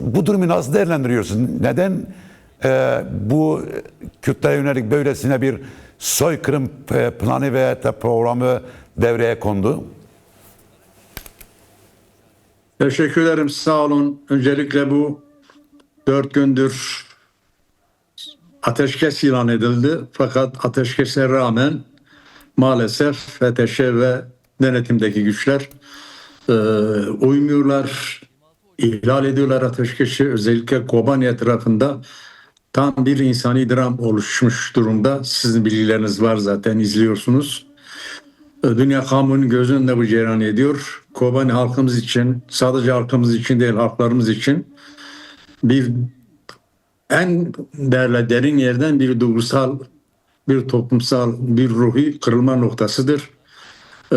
Bu durumu nasıl değerlendiriyorsunuz? Neden e, bu Kürtlere yönelik böylesine bir soykırım e, planı ve programı devreye kondu? Teşekkür ederim. Sağ olun. Öncelikle bu dört gündür ateşkes ilan edildi. Fakat ateşkese rağmen maalesef FTŞ ve denetimdeki güçler e, uymuyorlar. İhlal ediyorlar ateşkesi. Özellikle Kobani etrafında tam bir insani dram oluşmuş durumda. Sizin bilgileriniz var zaten izliyorsunuz. Dünya kamuoyunun göz önünde bu cereyan ediyor. Kobani halkımız için, sadece halkımız için değil halklarımız için bir en değerli derin yerden bir duygusal, bir toplumsal, bir ruhi kırılma noktasıdır. Ee,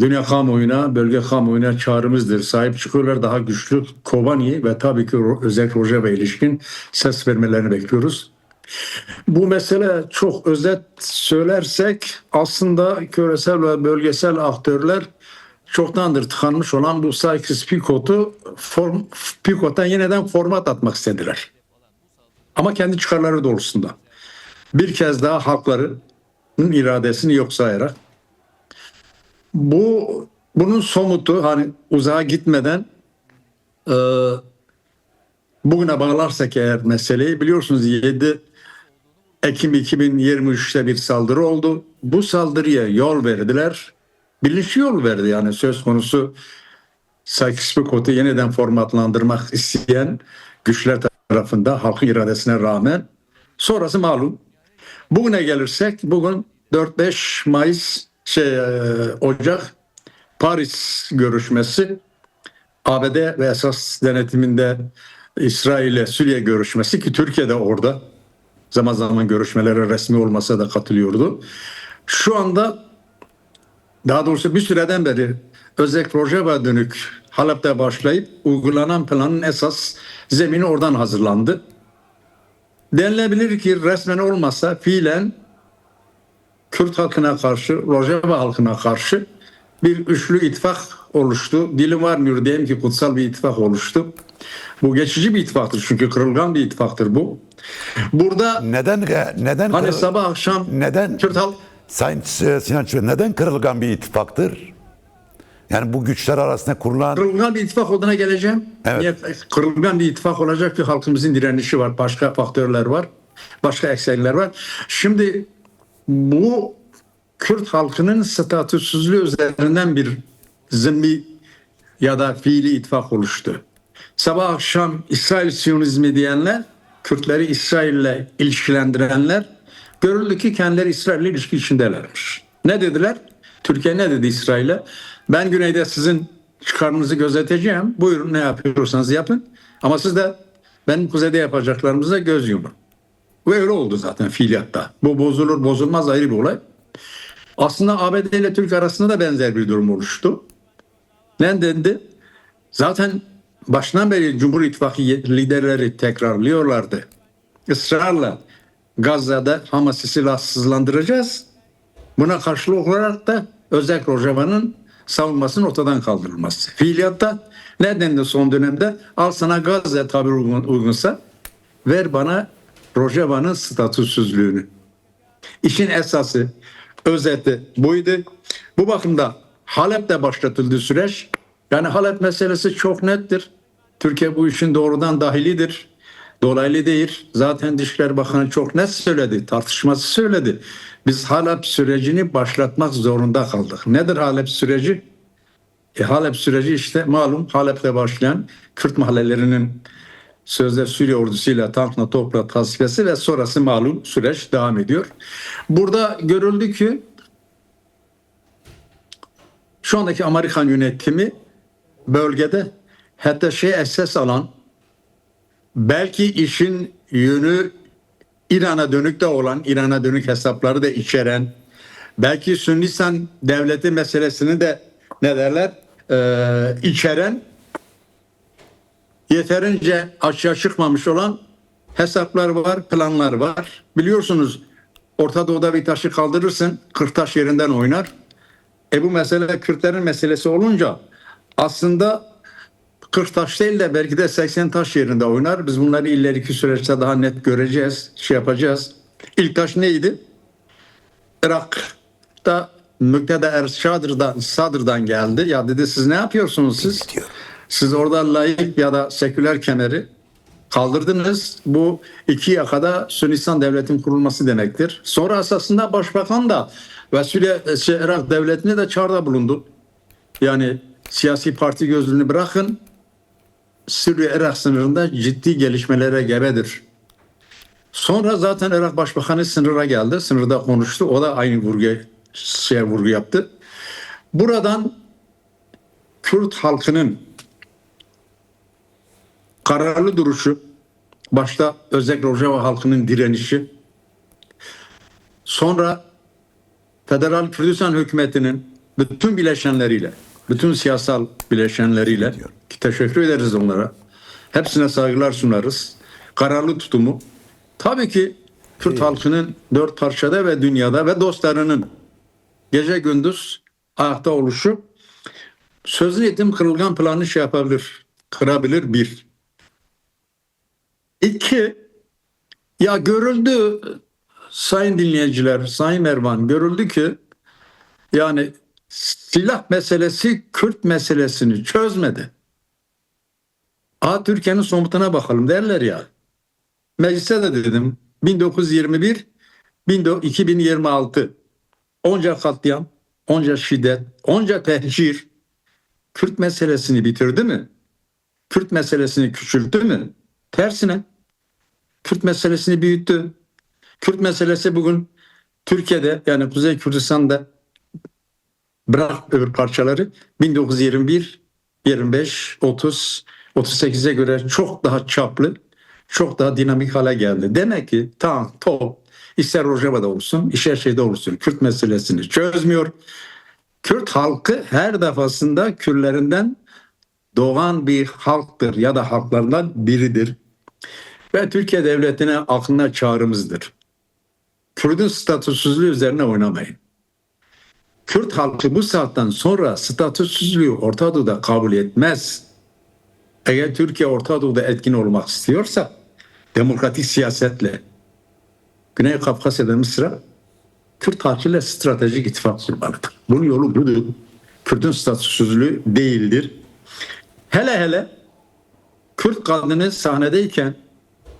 dünya kamuoyuna, bölge kamuoyuna çağrımızdır. Sahip çıkıyorlar daha güçlü Kobani ve tabii ki özellikle Rojava ilişkin ses vermelerini bekliyoruz. Bu mesele çok özet söylersek aslında küresel ve bölgesel aktörler çoktandır tıkanmış olan bu Sykes-Picot'u form, Picot'a yeniden format atmak istediler. Ama kendi çıkarları doğrultusunda. Bir kez daha halkların iradesini yok sayarak bu bunun somutu hani uzağa gitmeden e, bugüne bağlarsak eğer meseleyi biliyorsunuz 7 Ekim 2023'te bir saldırı oldu. Bu saldırıya yol verdiler. Bilinçli yol verdi yani söz konusu Sykes-Picot'u yeniden formatlandırmak isteyen güçler tarafında halkın iradesine rağmen sonrası malum. Bugüne gelirsek bugün 4-5 Mayıs şey e, Ocak Paris görüşmesi ABD ve esas denetiminde İsrail'e Suriye görüşmesi ki Türkiye'de orada zaman zaman görüşmelere resmi olmasa da katılıyordu. Şu anda daha doğrusu bir süreden beri özellikle Rojava dönük Halep'te başlayıp uygulanan planın esas zemini oradan hazırlandı. Denilebilir ki resmen olmasa fiilen Kürt halkına karşı, Rojava halkına karşı bir üçlü ittifak oluştu. Dilim varmıyor diyeyim ki kutsal bir ittifak oluştu. Bu geçici bir ittifaktır çünkü kırılgan bir ittifaktır bu. Burada Neden neden hani kırıl- sabah akşam neden Kürt halk Sayın e, Sinan Çöl, neden kırılgan bir ittifaktır? Yani bu güçler arasında kurulan kırılgan bir ittifak olduğuna geleceğim. Evet. Niye kırılgan bir ittifak olacak ki halkımızın direnişi var, başka faktörler var, başka eksenler var. Şimdi bu Kürt halkının statüsüzlüğü üzerinden bir zımbi ya da fiili ittifak oluştu. Sabah akşam İsrail Siyonizmi diyenler, Kürtleri İsrail'le ilişkilendirenler görüldü ki kendileri İsrail'le ilişki içindelermiş. Ne dediler? Türkiye ne dedi İsrail'e? Ben güneyde sizin çıkarınızı gözeteceğim. Buyurun ne yapıyorsanız yapın. Ama siz de benim kuzeyde yapacaklarımıza göz yumun. Ve öyle oldu zaten fiiliyatta. Bu bozulur bozulmaz ayrı bir olay. Aslında ABD ile Türk arasında da benzer bir durum oluştu. Ne dendi? Zaten baştan beri Cumhur İttifakı liderleri tekrarlıyorlardı. Israrla Gazze'de Hamas'ı silahsızlandıracağız. Buna karşılık olarak da özellikle Rojava'nın savunmasının ortadan kaldırılması. Fiiliyatta ne dendi son dönemde? Al sana Gazze tabir uygun- uygunsa ver bana Rojava'nın statüsüzlüğünü. İşin esası, özeti buydu. Bu bakımda Halep'te başlatıldı süreç. Yani Halep meselesi çok nettir. Türkiye bu işin doğrudan dahilidir. Dolaylı değil. Zaten Dışişleri Bakanı çok net söyledi. Tartışması söyledi. Biz Halep sürecini başlatmak zorunda kaldık. Nedir Halep süreci? E, Halep süreci işte malum Halep'te başlayan Kürt mahallelerinin sözde Suriye ordusuyla tankla topla tasfiyesi ve sonrası malum süreç devam ediyor. Burada görüldü ki şu andaki Amerikan yönetimi bölgede hatta şey esas alan belki işin yönü İran'a dönük de olan, İran'a dönük hesapları da içeren, belki Sünnistan devleti meselesini de ne derler eee, içeren yeterince açığa çıkmamış olan hesaplar var, planlar var. Biliyorsunuz Orta Doğu'da bir taşı kaldırırsın, 40 taş yerinden oynar. E bu mesele Kürtlerin meselesi olunca aslında 40 taş değil de belki de 80 taş yerinde oynar. Biz bunları ileriki süreçte daha net göreceğiz, şey yapacağız. İlk taş neydi? Irak'ta Mükteda Erşadır'dan, Sadır'dan geldi. Ya dedi siz ne yapıyorsunuz siz? Diyor. Siz orada layık ya da seküler kemeri kaldırdınız. Bu iki yakada Sünistan devletin kurulması demektir. Sonra esasında başbakan da ve Suriye, Irak devletine de çağrıda bulundu. Yani siyasi parti gözlüğünü bırakın. Suriye-Irak sınırında ciddi gelişmelere gebedir. Sonra zaten Irak Başbakanı sınıra geldi. Sınırda konuştu. O da aynı vurgu, şey vurgu yaptı. Buradan Kürt halkının kararlı duruşu, başta özellikle Rojava halkının direnişi, sonra Federal Kürdistan hükümetinin bütün bileşenleriyle, bütün siyasal bileşenleriyle ki teşekkür ederiz onlara. Hepsine saygılar sunarız. Kararlı tutumu. Tabii ki Kürt halkının dört parçada ve dünyada ve dostlarının gece gündüz ayakta oluşu sözlü eğitim kırılgan planı şey yapabilir, kırabilir bir. İki, ya görüldü sayın dinleyiciler, sayın Ervan görüldü ki yani silah meselesi Kürt meselesini çözmedi. A Türkiye'nin somutuna bakalım derler ya. Meclise de dedim 1921 2026 onca katliam, onca şiddet, onca tehcir Kürt meselesini bitirdi mi? Kürt meselesini küçülttü mü? Tersine Kürt meselesini büyüttü. Kürt meselesi bugün Türkiye'de yani Kuzey Kürdistan'da bırak öbür parçaları 1921, 25, 30, 38'e göre çok daha çaplı, çok daha dinamik hale geldi. Demek ki tank, top, ister Rojava'da olsun, ister şeyde olsun Kürt meselesini çözmüyor. Kürt halkı her defasında Kürtlerinden doğan bir halktır ya da halklarından biridir. Ve Türkiye Devleti'ne aklına çağrımızdır. Kürt'ün statüsüzlüğü üzerine oynamayın. Kürt halkı bu saatten sonra statüsüzlüğü Orta Doğu'da kabul etmez. Eğer Türkiye Orta Doğu'da etkin olmak istiyorsa demokratik siyasetle Güney Kafkasya'da Mısır'a Kürt halkıyla stratejik ittifak kurmalıdır. Bunun yolu budur. Kürt'ün statüsüzlüğü değildir. Hele hele Kürt kadını sahnedeyken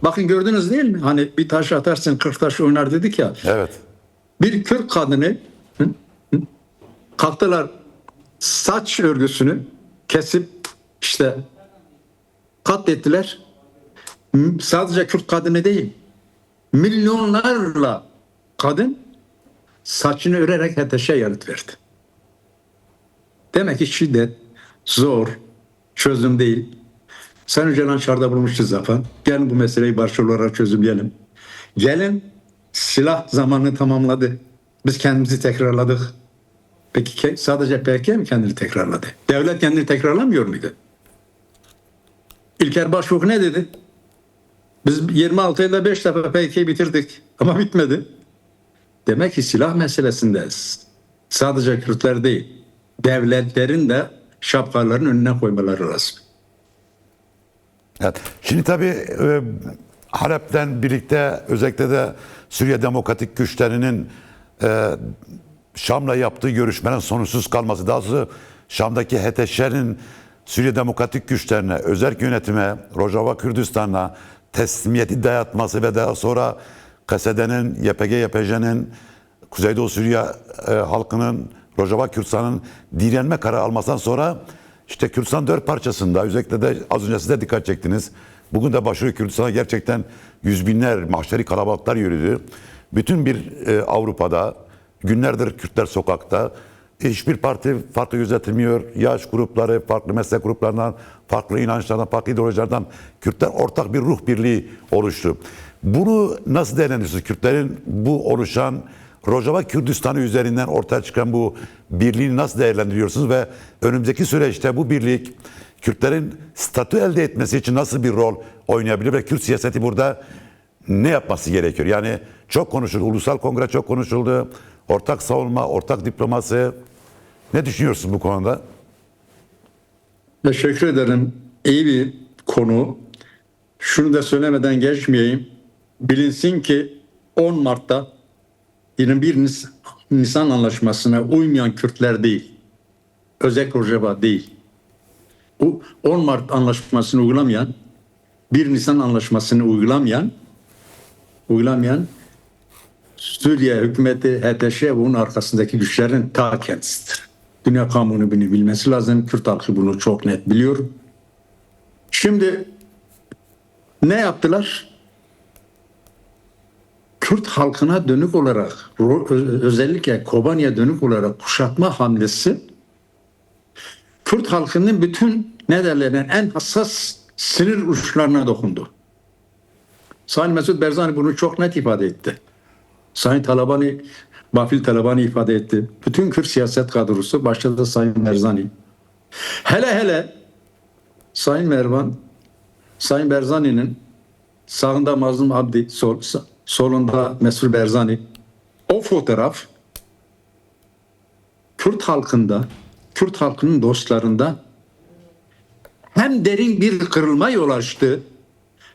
bakın gördünüz değil mi? Hani bir taş atarsın 40 taş oynar dedik ya. Evet. Bir Kürt kadını hı, hı, kalktılar saç örgüsünü kesip işte katlettiler. Sadece Kürt kadını değil. Milyonlarla kadın saçını örerek ateşe yanıt verdi. Demek ki şiddet zor, çözüm değil. Sen Öcalan çağrıda bulmuştu zaten. Gelin bu meseleyi başarılı olarak çözümleyelim. Gelin silah zamanını tamamladı. Biz kendimizi tekrarladık. Peki sadece PKK mi kendini tekrarladı? Devlet kendini tekrarlamıyor muydu? İlker Başbuğ ne dedi? Biz 26 yılda 5 defa PKK'yı bitirdik ama bitmedi. Demek ki silah meselesinde sadece Kürtler değil, devletlerin de şapkalarının önüne koymaları lazım. Evet. Şimdi tabii e, Halep'ten birlikte özellikle de Suriye Demokratik Güçlerinin e, Şam'la yaptığı görüşmenin sonuçsuz kalması, daha doğrusu Şam'daki HTŞ'nin Suriye Demokratik Güçlerine, özel yönetime, Rojava Kürdistan'a teslimiyeti dayatması ve daha sonra Kasede'nin, YPG, YPJ'nin, Kuzeydoğu Suriye e, halkının, Rojava Kürdistan'ın direnme kararı almasından sonra işte Kürdistan dört parçasında özellikle de az önce siz de dikkat çektiniz. Bugün de başarı Kürdistan'a gerçekten yüz binler mahşeri kalabalıklar yürüdü. Bütün bir e, Avrupa'da günlerdir Kürtler sokakta. Hiçbir parti farklı gözetilmiyor. Yaş grupları, farklı meslek gruplarından, farklı inançlardan, farklı ideolojilerden Kürtler ortak bir ruh birliği oluştu. Bunu nasıl değerlendiriyorsunuz? Kürtlerin bu oluşan Rojava Kürdistan'ı üzerinden ortaya çıkan bu birliği nasıl değerlendiriyorsunuz ve önümüzdeki süreçte bu birlik Kürtlerin statü elde etmesi için nasıl bir rol oynayabilir ve Kürt siyaseti burada ne yapması gerekiyor? Yani çok konuşuldu, ulusal kongre çok konuşuldu, ortak savunma, ortak diplomasi. Ne düşünüyorsun bu konuda? Teşekkür ederim. iyi bir konu. Şunu da söylemeden geçmeyeyim. Bilinsin ki 10 Mart'ta 21 Nis- Nisan Anlaşması'na uymayan Kürtler değil. Özek Rojava değil. Bu 10 Mart Anlaşması'nı uygulamayan, 1 Nisan Anlaşması'nı uygulamayan, uygulamayan Suriye hükümeti HTŞ ve onun arkasındaki güçlerin ta kendisidir. Dünya kamuoyu bunu bilmesi lazım. Kürt halkı bunu çok net biliyor. Şimdi ne yaptılar? Kürt halkına dönük olarak özellikle Kobani'ye dönük olarak kuşatma hamlesi Kürt halkının bütün ne derler en hassas sinir uçlarına dokundu. Sayın Mesut Berzani bunu çok net ifade etti. Sayın Talabani, Bafil Talabani ifade etti. Bütün Kürt siyaset kadrosu başta da Sayın Berzani. Hele hele Sayın Mervan, Sayın Berzani'nin sağında Mazlum Abdi, sol, solunda Mesut Berzani. O fotoğraf Kürt halkında, Kürt halkının dostlarında hem derin bir kırılma yol açtı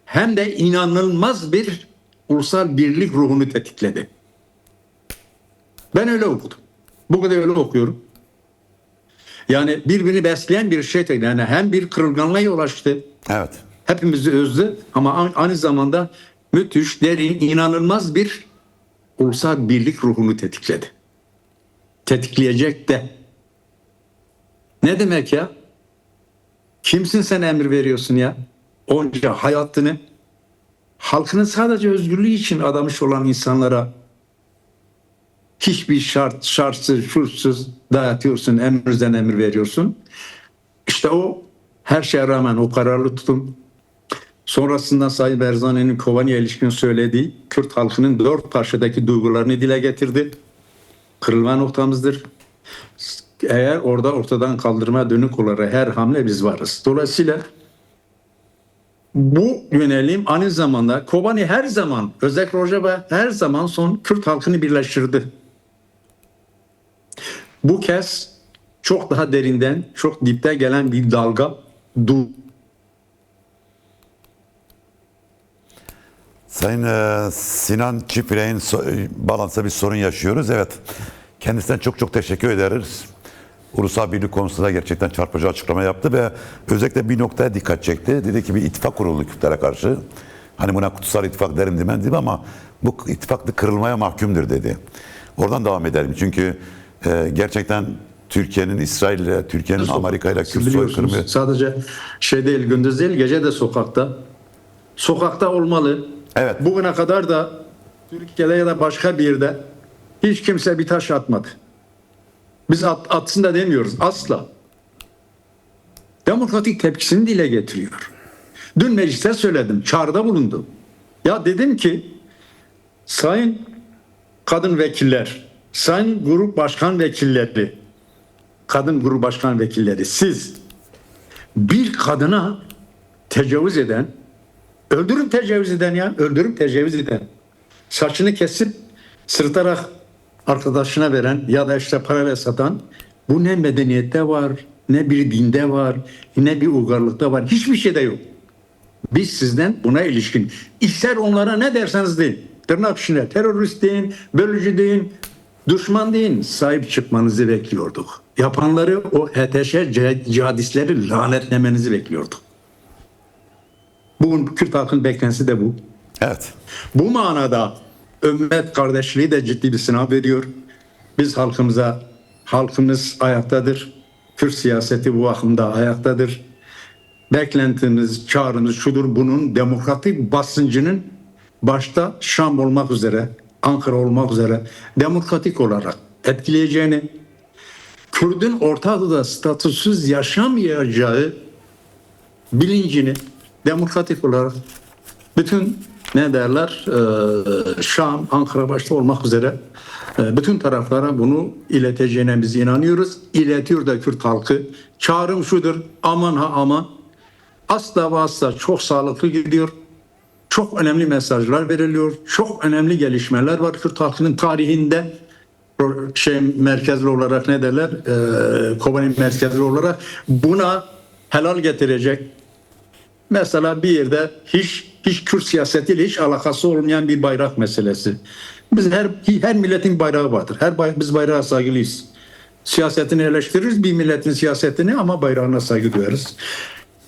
hem de inanılmaz bir ulusal birlik ruhunu tetikledi. Ben öyle okudum. Bugün de öyle okuyorum. Yani birbirini besleyen bir şey. Yani hem bir kırılganlığa yol açtı. Evet. Hepimizi üzdü ama aynı zamanda müthiş, derin, inanılmaz bir ulusal birlik ruhunu tetikledi. Tetikleyecek de. Ne demek ya? Kimsin sen emir veriyorsun ya? Onca hayatını halkının sadece özgürlüğü için adamış olan insanlara hiçbir şart, şartsız, şurtsuz dayatıyorsun, emrizden emir veriyorsun. İşte o her şeye rağmen o kararlı tutum sonrasında Sayın Berzani'nin Kobani'ye ilişkin söylediği Kürt halkının dört parçadaki duygularını dile getirdi. Kırılma noktamızdır. Eğer orada ortadan kaldırma dönük olarak her hamle biz varız. Dolayısıyla bu yönelim aynı zamanda Kobani her zaman özellikle Rojava her zaman son Kürt halkını birleştirdi. Bu kez çok daha derinden, çok dipte gelen bir dalga du Sayın e, Sinan Çipirek'in so- e, bağlantıda bir sorun yaşıyoruz. Evet. Kendisinden çok çok teşekkür ederiz. Ulusal birlik konusunda gerçekten çarpıcı açıklama yaptı ve özellikle bir noktaya dikkat çekti. Dedi ki bir ittifak kuruldu Kürtlere karşı. Hani buna kutsal ittifak derim demen değil ama bu ittifak da kırılmaya mahkumdur dedi. Oradan devam edelim. Çünkü e, gerçekten Türkiye'nin İsrail ile, Türkiye'nin Amerika ile Kürt soykırımı sadece şey değil gündüz değil gece de sokakta. Sokakta olmalı. Evet. Bugüne kadar da Türkiye'de ya da başka bir yerde hiç kimse bir taş atmadı. Biz at, atsın da demiyoruz asla. Demokratik tepkisini dile getiriyor. Dün mecliste söyledim, çağrıda bulundum. Ya dedim ki sayın kadın vekiller, sayın grup başkan vekilleri, kadın grup başkan vekilleri siz bir kadına tecavüz eden, öldürün tecavüz eden ya, öldürün tecavüz eden, saçını kesip sırtarak arkadaşına veren ya da işte parayla satan bu ne medeniyette var, ne bir dinde var, ne bir uygarlıkta var, hiçbir şeyde yok. Biz sizden buna ilişkin ister onlara ne derseniz deyin. Tırnak içinde terörist deyin, bölücü deyin, düşman deyin. Sahip çıkmanızı bekliyorduk. Yapanları o HTŞ cih- cihadistleri lanetlemenizi bekliyorduk. Bugün Kürt halkın beklentisi de bu. Evet. Bu manada ümmet kardeşliği de ciddi bir sınav veriyor. Biz halkımıza, halkımız ayaktadır. Kürt siyaseti bu bakımda ayaktadır. Beklentimiz, çağrımız şudur. Bunun demokratik basıncının başta Şam olmak üzere, Ankara olmak üzere demokratik olarak etkileyeceğini, Kürdün Orta Doğu'da statüsüz yaşamayacağı bilincini demokratik olarak bütün ne derler e, Şam, Ankara başta olmak üzere e, bütün taraflara bunu ileteceğine biz inanıyoruz. İletiyor da Kürt halkı. Çağrım şudur aman ha aman asla ve asla çok sağlıklı gidiyor. Çok önemli mesajlar veriliyor. Çok önemli gelişmeler var Kürt halkının tarihinde. Şey merkezli olarak ne derler? E, Kobani merkezli olarak buna helal getirecek Mesela bir yerde hiç hiç Kürt siyasetiyle hiç alakası olmayan bir bayrak meselesi. Biz her her milletin bayrağı vardır. Her bay, biz bayrağa saygılıyız. Siyasetini eleştiririz bir milletin siyasetini ama bayrağına saygı duyarız.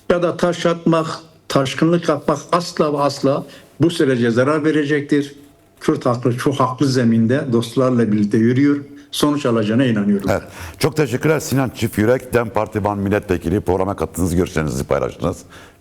Ya da taş atmak, taşkınlık yapmak asla ve asla bu sürece zarar verecektir. Kürt halkı çok haklı zeminde dostlarla birlikte yürüyor. Sonuç alacağına inanıyorum. Evet. Çok teşekkürler Sinan Çift Yürek, DEM Parti Van Milletvekili programa katıldınız, görüşlerinizi paylaştınız.